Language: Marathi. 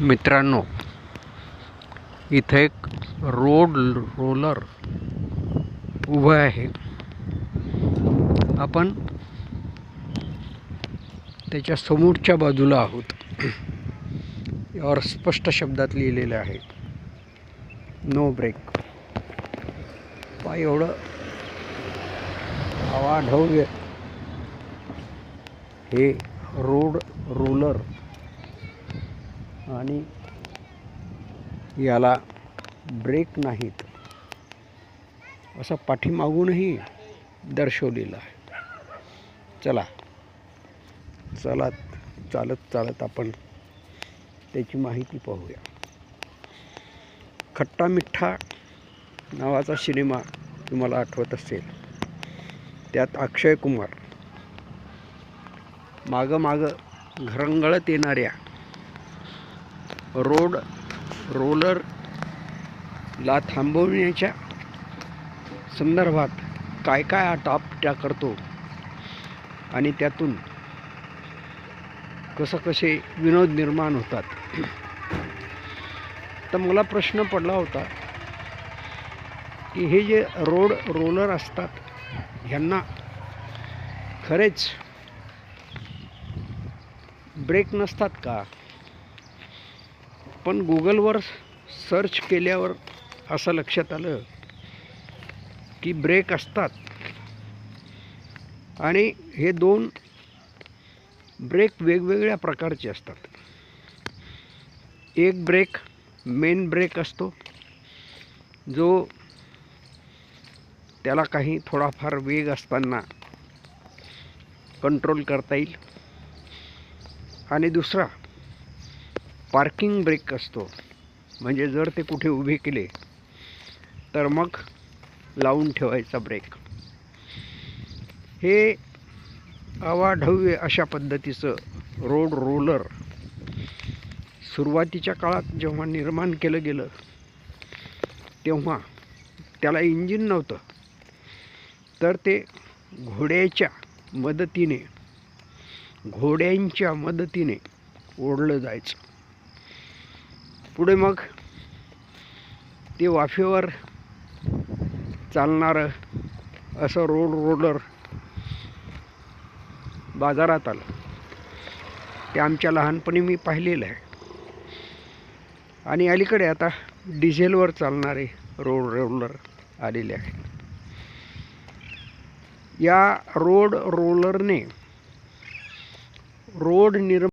मित्रांनो इथं एक रोड रोलर उभं आहे. आपण त्याच्या समोरच्या बाजूला आहोत. यावर स्पष्ट शब्दात लिहिलेलं आहे. नो ब्रेक पाय एवढं आवाढव्य हे रोड रोलर आणि याला ब्रेक नाहीत. असं पाठीमागूनही दर्शवलेलं आहे. चला. चला चालत चालत आपण त्याची माहिती पाहूया. खट्टा मिठ्ठा नावाचा सिनेमा तुम्हाला आठवत असेल. त्यात अक्षय कुमार मागं मागं घरंगळत येणाऱ्या रोड रोलरला थांबवण्याच्या संदर्भात काय काय आटापट्या करतो आणि त्यातून कसं कसे विनोद निर्माण होतात. तर मला प्रश्न पडला होता की हे जे रोड रोलर असतात ह्यांना खरेच ब्रेक नसतात का? पण गुगलवर सर्च केल्यावर असं लक्षात आलं की ब्रेक असतात. आणि हे दोन ब्रेक वेगवेगळ्या प्रकारचे असतात. एक ब्रेक मेन ब्रेक असतो जो त्याला काही थोडाफार वेग असताना कंट्रोल करता येईल. आणि दुसरा पार्किंग ब्रेक असतो. म्हणजे जर ते कुठे उभे केले तर मग लावून ठेवायचा ब्रेक. हे अवाढव्य अशा पद्धतीचं रोड रोलर सुरुवातीच्या काळात जेव्हा निर्माण केलं गेलं तेव्हा त्याला इंजिन नव्हतं. तर ते घोड्याच्या मदतीने घोड्यांच्या मदतीने ओढलं जायचं. पुढे मग ते वाफेवर चालणारं असं रोड रोलर बाजारात आलं. ते आमच्या लहानपणी मी पाहिलेलं आहे. आणि अलीकडे आता डिझेलवर चालणारे रोड रोलर आलेले आहेत. या रोड रोलरने रोड निर्म